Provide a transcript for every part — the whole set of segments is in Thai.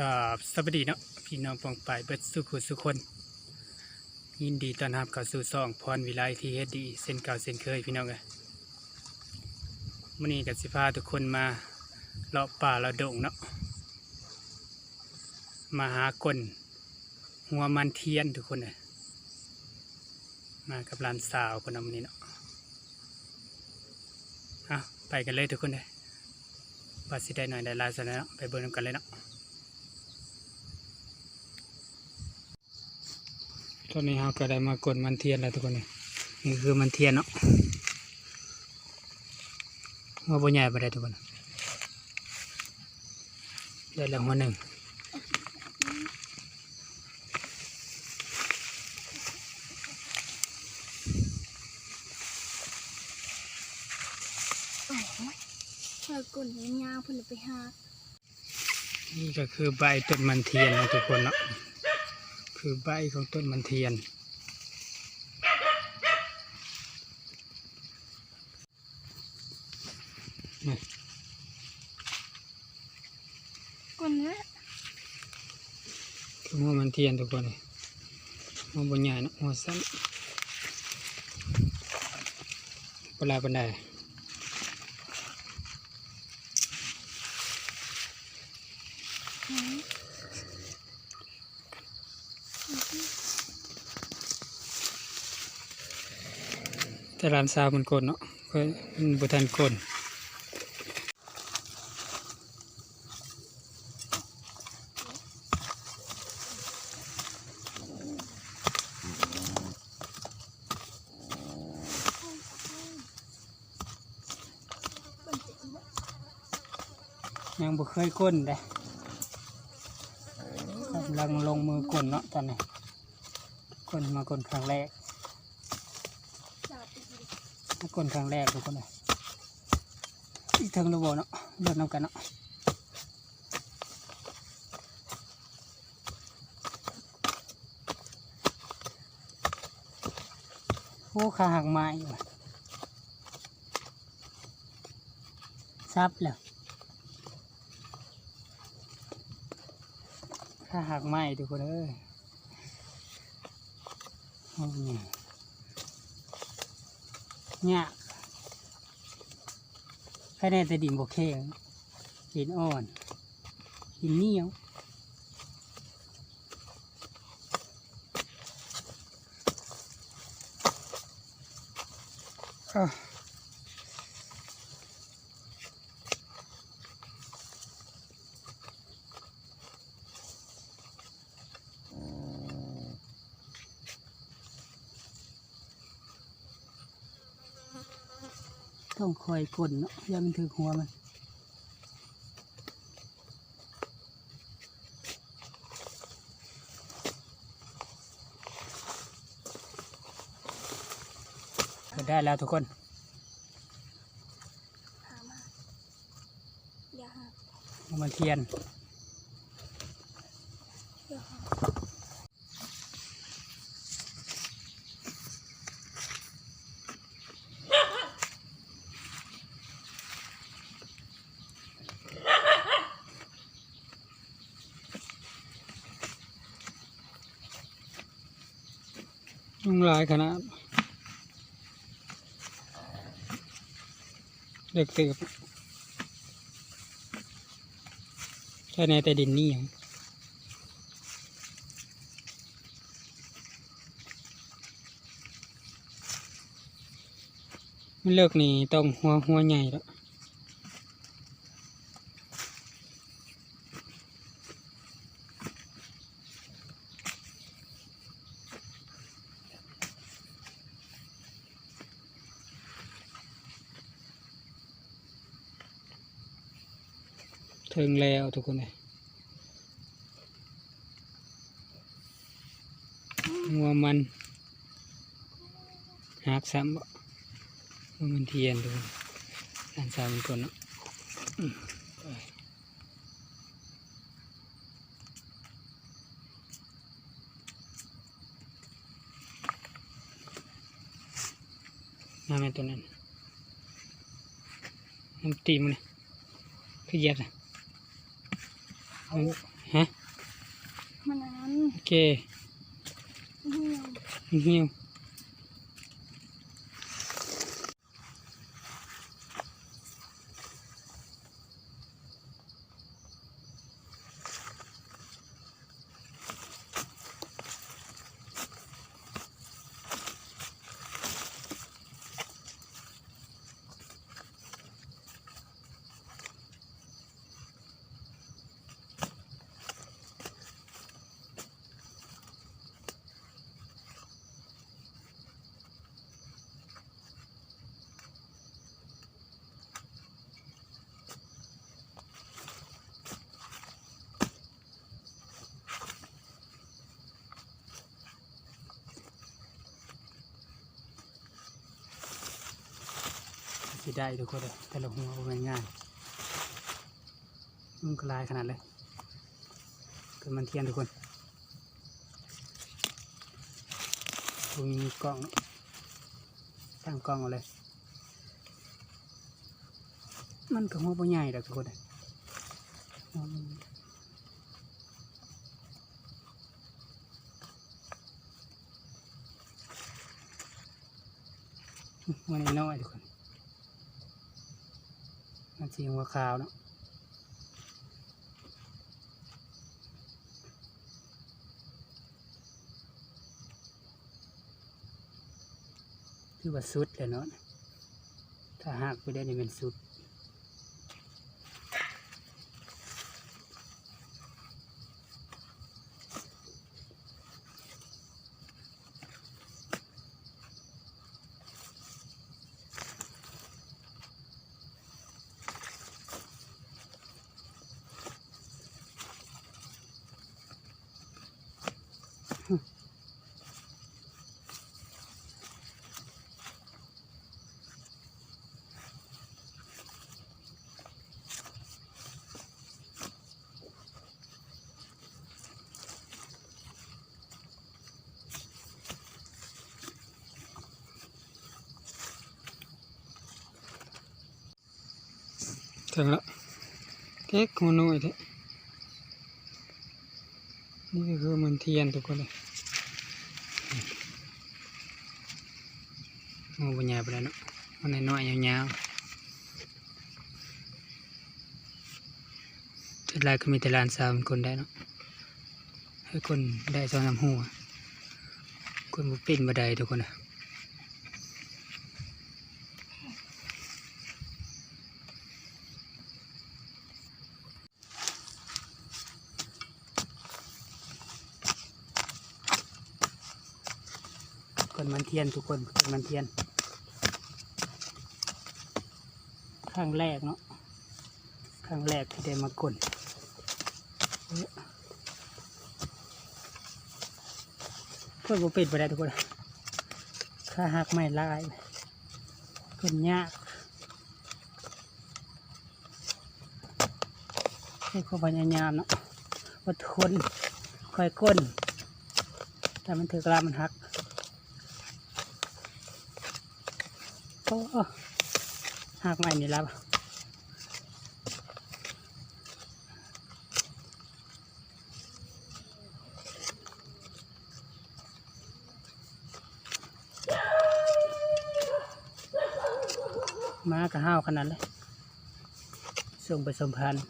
กับสวัสดีเนาะพี่น้องปองปายเบิดสุขุสุคน ยินดีต้อนรับเข้าสู่ซองพรวิไลทีเฮดดีเส้นเก่าเส้นเคยพี่น้องเอ้ยมื้อนี้ก็สิพาทุกคนมาเลาะป่าเลาะดงเนาะมาหากลหัวมันเทียนทุกคนเลยมากับหลานสาวคนนั้นนี้เนาะเอาไปกันเลยทุกคนเลยว่าสิได้หน่อยได้ลายสนเนาะไปเบิ่งนกันเลยเนาะ อนนี้เราก็ได้มากดมันเทียนแล้วทุกคนนี่นี่คือมันเทียนเนาะว่าบ่ใหญ่ไปได้ทุกคนได้แล้วหัวหนึ่งโอ้ยเธอกุ่นยาวๆเพิ่นเอาไปหานี่ก็คือใบต้นมันเทียนนะทุกคนเนาะ คือใบของต้นมันเทียน นี่กุ่นเนี้ยคือหัวมันเทียนทุกคนนี่หัวบ่ใหญ่เนาะหัวสั้นเวลาเป็นไดอืม แต่ร้านสาวมันโกนเนาะเพื่อนบุทันโกนกลยังบ่เคยก้นเลยกำลังลงมือก้นเนาะตอนนี้ก้นมาก้นครั้งแรก สาดอีกเลย มา ก้นครั้งแรกทุกคนเลยอีกเทิงระบบเนาะเดินนำกันเนาะโอ้ขาหักไม้อยู่ซับแล้วขาหักไม้ทุกคนเอ้ยโอ้ย เนี่ยากแค่ในแต่ดินบกแข็งดินอ่อน ดินเหนียวอ้า ต้องคอยกดเนาะอย่ามันถือหัวมันก็ได้แล้วทุกคนหามาอย่าหาเอามาเทียน ยุงลายขนาดเด็กเติบแค่ในแต่ดินนี่ยังมันเลิกนี่ต้องหัวหัวใหญ่แล้ว ถึงแล้วทุกคนเลยหัวมันหักซ้ำบ่หัวมันเทียนทุกคนด้านซ้ามันก่อนเนาะมาแม่ตัวนั้นมันตีมันเลยคือเยียบนะ ฮะมันนั้นโอเคเหี่ยว สิได้ทุกคนเลยแต่ละหัวเป็นง่ายมันกลายขนาดเลยเกิดมันเทียนทุกคนตรงนี้มีกล้องตั้งกล้องเอาเลย มันก็หัวบ่ใหญ่ดอกทุกคนวมันหัวน้อยทุกคน มันสีหัวขาวเนาะคือว่าสุดเลยเนาะถ้าหากไปได้นี่เป็นสุด ถึงแล้วเท็กหัวน้อยเทะนี่คือมันเทียนทุกคนเลยโอ้ปัญญาไปแล้วเนาะมันน้อยๆยาวๆจุดแรกก็มีแต่ลานสาวมันคนได้เนาะให้คนได้สองสามหัวคนบุปินบัไดทุกคนนะ คนมันเทียนทุกคนคนมันเทียนครั้งแรกเนาะครั้งแรกที่ได้มากลเอ้ยเพื่อนผมปิดไปได้ทุกคนข้าหักไม่ลายคนยากให้ความพยายามเนาะอดทนคอยก้นแต่มันถือกลามันหัก หักใหม่นี่แล้วมากระห้าวขนาดเลยส่งไปสมพันธ์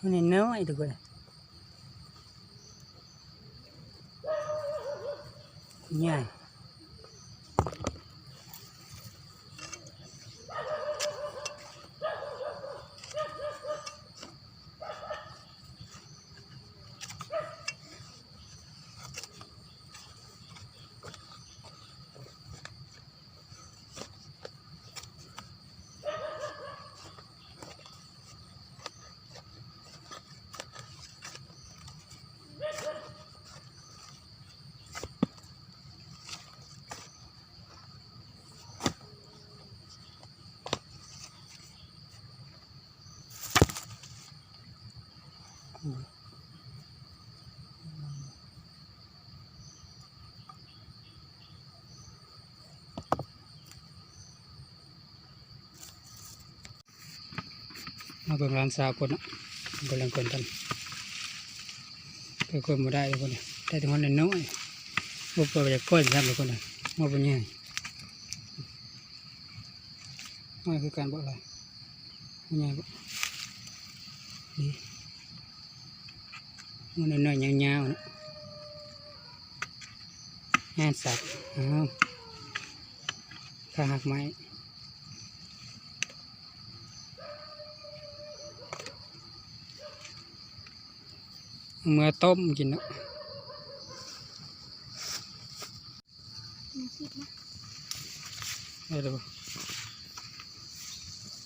มันน้อ มาเบิ่งร้านสาวคนนะกำลังคนกันก็คนมาได้ทุกคนนี่ยได้ถึงคนน้อยบุปผาจากก้อนซ้ำทุกคนเลยมาเป็นยังไม่คือการบอกอะไรไม่ยังบ่นี่มันน้อยๆยาวๆนาะงานสัตว์อ้าวข้าหักไม้ เมื่อต้มกินเนาะมีคิดนะได้หรือเปล่า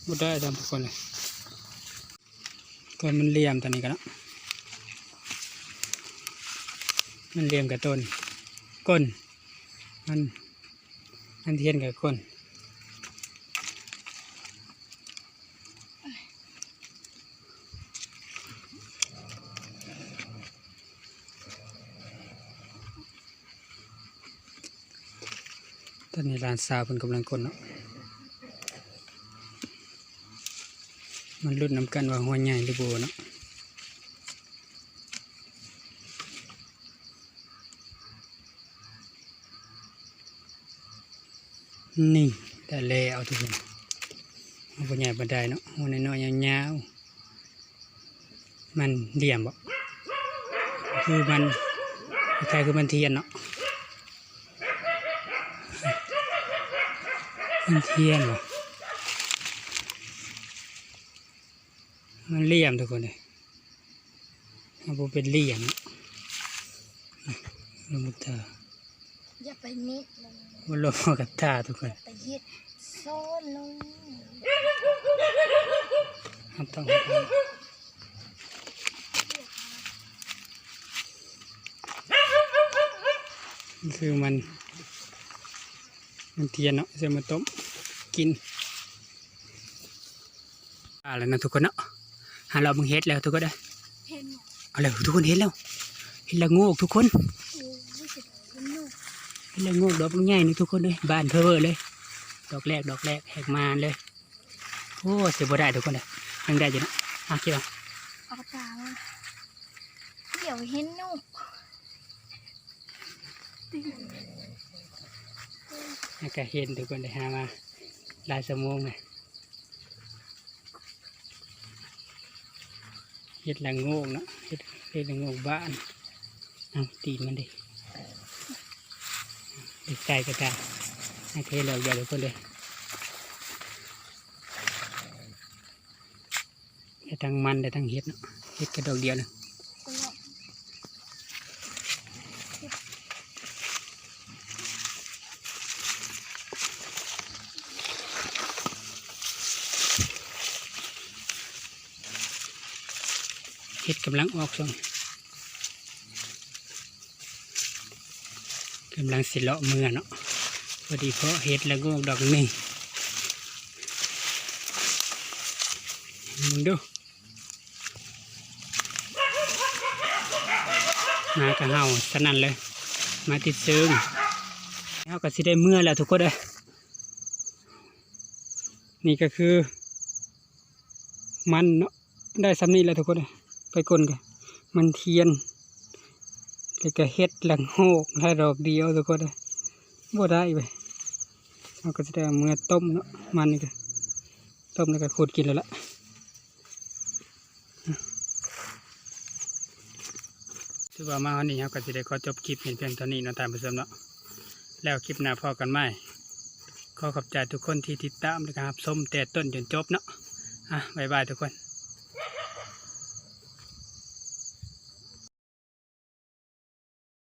บ่ได้ทำทุกคนเลยก็มันเลี่ยมตอนนี้กันเนาะมันเลี่ยมกับต้นก้นมันมันเทียนกับก้น ตอนนี้ร้านสาวเป็นกำลังก้นเนาะมันรุ่นน้ำกันว่าหัวใหญ่หรือโบเนาะนี่ได้แล้วทุกคนหัวใหญ่บันไดเนาะหัวน้อยๆยาวๆมันเหลี่ยมบ่คือมันใคล้ายๆคือมันเทียนเนาะ มันเทียนบ่มันเหลี่ยมทุกคนเลยมันบ่เป็นเหลี่ยมลงมาตาอย่าไปนิดเลยมันลงมากับตาทุกคนไปเฮ็ดโซ่ลงห้ามต้องนี่คือมัน มันเทียนเนาะจะมาต้ม กินอะไรนะทุกคนเนาะหาเรามึงเฮ็ดแล้วทุกคนได้อเห็นเนี่ยเอาแล้วทุกคนเห็นแล้ว เห็นแล้วโงูทุกคนโอ้รู้สึกเป็นลูกเห็นแล้วโงูดอกมันใหญ่นี่ทุกคนเลยบานเพอเวอร์เลย ดอกแรกดอกแรกแหกมาเลยโอ้เสียบ่ได้ทุกคนเลยยังได้อยู่นะอะคิดว่าเอาตามาเดี๋ยวเห็นนกแล้วก็เห็นทุกคนเลยหามา ลายสมองเลยเห็ดละโงกเนาะเห็ดเห็ดละโงกบ้านเอาตีมันดิด็กไก่ก็ได้ให้เทเราอย่าทุกคนเลยได้ทั้งมันได้ทั้งเห็ดเนาะเห็ดกระดอกเดียวเลยเลาะ เห็ดกำลังออกส่งกำลังสิเลาะเมื่อเนาะพอดีเพราะเห็ดแล้วก็ดอกนี่มึงดูมากระเฮาสนั่นเลย มาติดซึงแล้วก็สิได้เมื่อแล้วทุกคนเลยนี่ก็คือ มันเนาะได้สำนี้แล้วทุกคนเลย ไปกลนกันมันเทียนแล้วก็เฮ็ดหลังโหกได้ดอกเดียวทุกคนเลยบ่ได้ไปเราก็จะได้เมื่อต้มเนาะมันนี่ก็ต้มแล้วก็ขูดกินแล้วล่ะถือว่ามาวันนี้เราก็จะได้ขอจบคลิปเพียงเพียงเท่านี้นาะตามผู้ชมเนาะแล้วคลิปหน้าพอกันไหมขอขอบใจทุกคนที่ติดตามและก็รับชมแต่ต้นจนจบเนาะอะบ๊ายบายทุกคน